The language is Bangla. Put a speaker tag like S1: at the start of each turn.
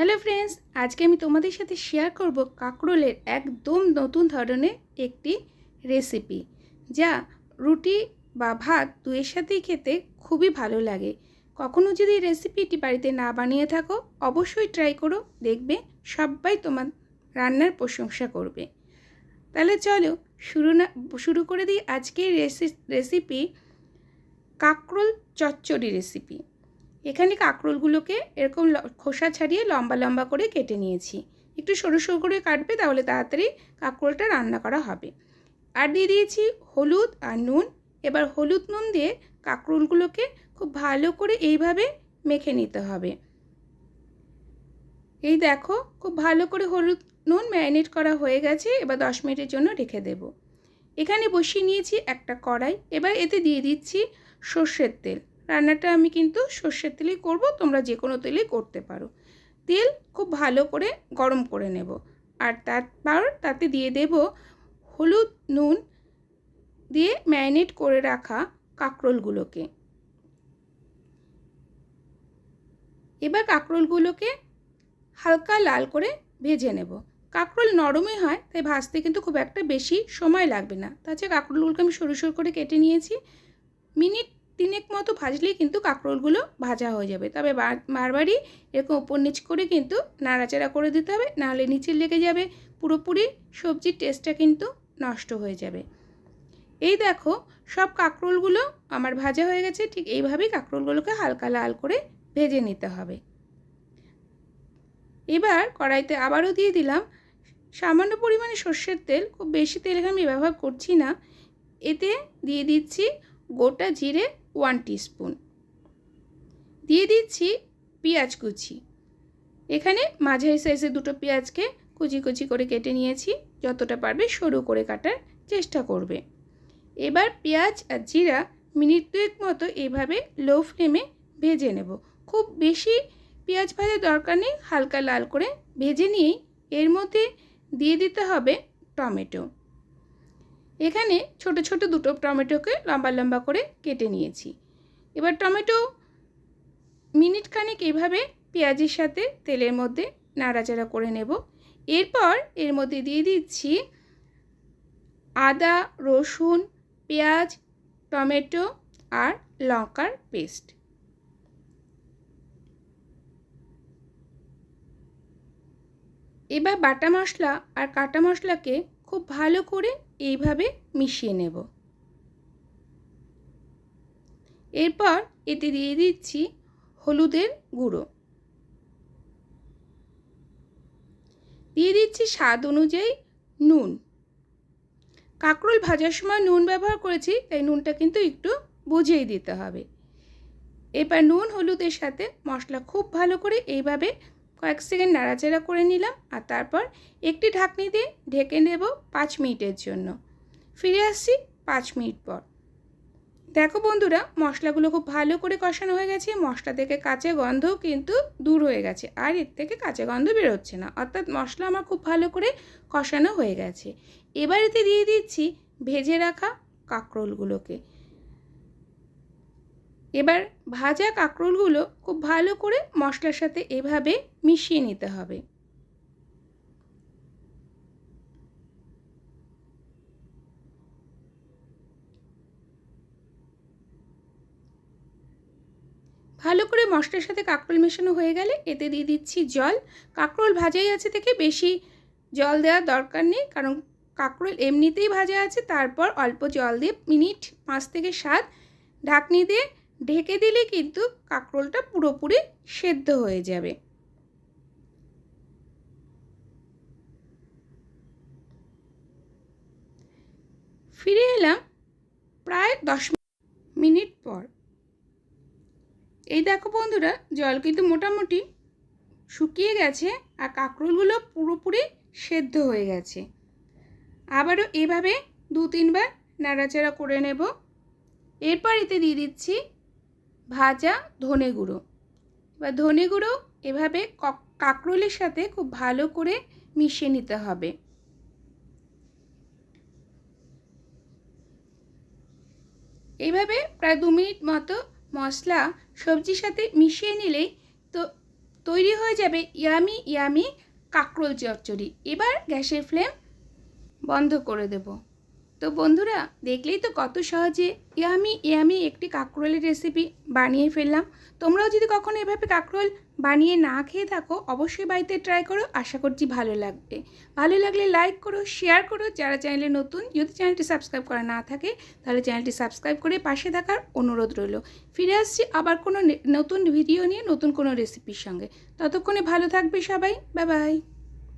S1: হ্যালো ফ্রেন্ডস, আজকে আমি তোমাদের সাথে শেয়ার করব কাঁকরোলের একদম নতুন ধরনের একটি রেসিপি যা রুটি বা ভাত দুয়ের সাথেই খেতে খুবই ভালো লাগে। কখনো যদি রেসিপিটি বাড়িতে না বানিয়ে থাকো, অবশ্যই ট্রাই করো, দেখবে সবাই তোমার রান্নার প্রশংসা করবে। তাহলে চলো শুরু না, শুরু করে দিই আজকের রেসি রেসিপি কাঁকরোল চচ্চড়ি রেসিপি এখানে কাঁকরোলগুলোকে এরকম খোসা ছাড়িয়ে লম্বা লম্বা করে কেটে নিয়েছি। একটু সরু সরু করে কাটবে, তাহলে তাড়াতাড়ি কাঁকরোলটা রান্না করা হবে। আর দিয়ে দিয়েছি হলুদ আর নুন। এবার হলুদ নুন দিয়ে কাঁকরোলগুলোকে খুব ভালো করে এইভাবে মেখে নিতে হবে। এই দেখো, খুব ভালো করে হলুদ নুন ম্যারিনেট করা হয়ে গেছে। এবার দশ মিনিটের জন্য রেখে দেব। এখানে বসিয়ে নিয়েছি একটা কড়াই। এবার এতে দিয়ে দিচ্ছি সর্ষের তেল। রান্নাটা আমি কিন্তু সর্ষের তেলেই করব, তোমরা যে কোনো তেলেই করতে পারো। তেল খুব ভালো করে গরম করে নেব। আর তারপর তাতে দিয়ে দেব হলুদ, নুন দিয়ে ম্যারিনেট করে রাখা কাঁকরোলগুলোকে। এবার কাঁকরোলগুলোকে হালকা লাল করে ভেজে নেব। কাঁকরোল নরমই হয়, তাই ভাজতে কিন্তু খুব একটা বেশি সময় লাগবে না। তাছাড়া কাঁকরোলগুলোকে আমি সরু সরু করে কেটে নিয়েছি। মিনিট তিনেক মতো ভাজলেই কিন্তু কাঁকরোলগুলো ভাজা হয়ে যাবে। তবে বারবারই এরকম ওপর নিচ করে কিন্তু নাড়াচাড়া করে দিতে হবে নাহলে নিচে লেগে যাবে। পুরোপুরি সবজির টেস্টটা কিন্তু নষ্ট হয়ে যাবে। এই দেখো, সব কাঁকরোলগুলো আমার ভাজা হয়ে গেছে, ঠিক এইভাবেই কাঁকরোলগুলোকে হালকা লাল করে ভেজে নিতে হবে। এবার কড়াইতে আবারও দিয়ে দিলাম, সামান্য পরিমাণে সর্ষের তেল, খুব বেশি তেল আমি ব্যবহার করছি না। এতে দিয়ে দিচ্ছি গোটা জিরে ওয়ান টিস্পুন দিয়ে দিচ্ছি পেঁয়াজ কুচি। এখানে মাঝারি সাইজের দুটো পেঁয়াজকে কুচি কুচি করে কেটে নিয়েছি, যতটা পারবে সরু করে কাটার চেষ্টা করবে। এবার পেঁয়াজ আর জিরা মিনিট দুয়েক মতো এইভাবে লো ফ্লেমে ভেজে নেব। খুব বেশি পেঁয়াজ ভাজার দরকার নেই, হালকা লাল করে ভেজে নিয়েই এর মধ্যে দিয়ে দিতে হবে টমেটো। এখানে ছোট ছোট দুটো টমেটোকে লম্বা লম্বা করে কেটে নিয়েছি। এবার টমেটো মিনিট খানেক এইভাবে পেঁয়াজের সাথে তেলের মধ্যে নাড়াচাড়া করে নেব। এরপর এর মধ্যে দিয়ে দিচ্ছি আদা, রসুন, পেঁয়াজ, টমেটো আর লঙ্কার পেস্ট। এবার বাটা মশলা আর কাটা মশলাকে খুব ভালো করে এইভাবে মিশিয়ে নেব। এরপর এতে দিয়ে দিচ্ছি হলুদের গুঁড়ো। দিয়ে দিচ্ছি স্বাদ অনুযায়ী নুন। কাঁকরোল ভাজার সময় নুন ব্যবহার করেছি, তাই নুনটা কিন্তু একটু বুঝিয়ে দিতে হবে। এবার নুন, হলুদের সাথে মশলা খুব ভালো করে এইভাবে কয়েক সেকেন্ড নাড়াচাড়া করে নিলাম আর তারপর একটি ঢাকনি দিয়ে ঢেকে নেব পাঁচ মিনিটের জন্য। ফিরে আসছি পাঁচ মিনিট পর। দেখো বন্ধুরা, মশলাগুলো খুব ভালো করে কষানো হয়ে গেছে। মশলা থেকে কাঁচা গন্ধও কিন্তু দূর হয়ে গেছে আর এর থেকে কাঁচা গন্ধ বেরোচ্ছে না। অর্থাৎ মশলা আমার খুব ভালো করে কষানো হয়ে গেছে। এবার এতে দিয়ে দিচ্ছি ভেজে রাখা কাঁকরোলগুলোকে। এবার ভাজা কাঁকরোলগুলো খুব ভালো করে মশলার সাথে এভাবে মিশিয়ে নিতে হবে। ভালো করে মশলার সাথে কাঁকরোল মেশানো হয়ে গেলে এতে দিয়ে দিচ্ছি জল। কাঁকরোল ভাজাই আছে থেকে বেশি জল দেওয়ার দরকার নেই, কারণ কাঁকরোল এমনিতেই ভাজা আছে, তারপর অল্প জল দিয়ে মিনিট পাঁচ থেকে সাত ঢাকনি দিয়ে ঢেকে দিলে কিন্তু কাঁকরোলটা পুরোপুরি সেদ্ধ হয়ে যাবে। ফিরে এলাম প্রায় দশ মিনিট পর। এই দেখো বন্ধুরা, জল কিন্তু মোটামুটি শুকিয়ে গেছে আর কাঁকরোলগুলো পুরোপুরি সেদ্ধ হয়ে গেছে। আবারও এভাবে দু তিনবার নাড়াচাড়া করে নেব। এরপর এতে দিয়ে দিচ্ছি ভাজা ধনে গুঁড়ো। বা ধনে গুঁড়ো এভাবে কক- কাঁকরোলের সাথে খুব ভালো করে মিশিয়ে নিতে হবে। এইভাবে প্রায় দু মিনিট মতো মশলা সবজির সাথে মিশিয়ে নিলেই তো, তৈরি হয়ে যাবে ইয়ামি ইয়ামি কাঁকরোল চচ্চড়ি। এবার গ্যাসের ফ্লেম বন্ধ করে দেব। তো বন্ধুরা, দেখলেই তো কত সহজে ইয়ামি ইয়ামি একটি কাঁকরোলের রেসিপি বানিয়ে ফেললাম। তোমরাও যদি কখনো এভাবে কাঁকরোল বানিয়ে না খেয়ে থাকো, অবশ্যই বাড়িতে ট্রাই করো, আশা করছি ভালো লাগবে। ভালো লাগলে লাইক করো শেয়ার করো। যারা চ্যানেলে নতুন, যদি চ্যানেলটি সাবস্ক্রাইব করা না থাকে, তাহলে চ্যানেলটি সাবস্ক্রাইব করে পাশে থাকার অনুরোধ রইল। ফিরে আসছি আবার কোনো নতুন ভিডিও নিয়ে, নতুন কোনো রেসিপির সঙ্গে। ততক্ষণে ভালো থাকবে সবাই। Bye bye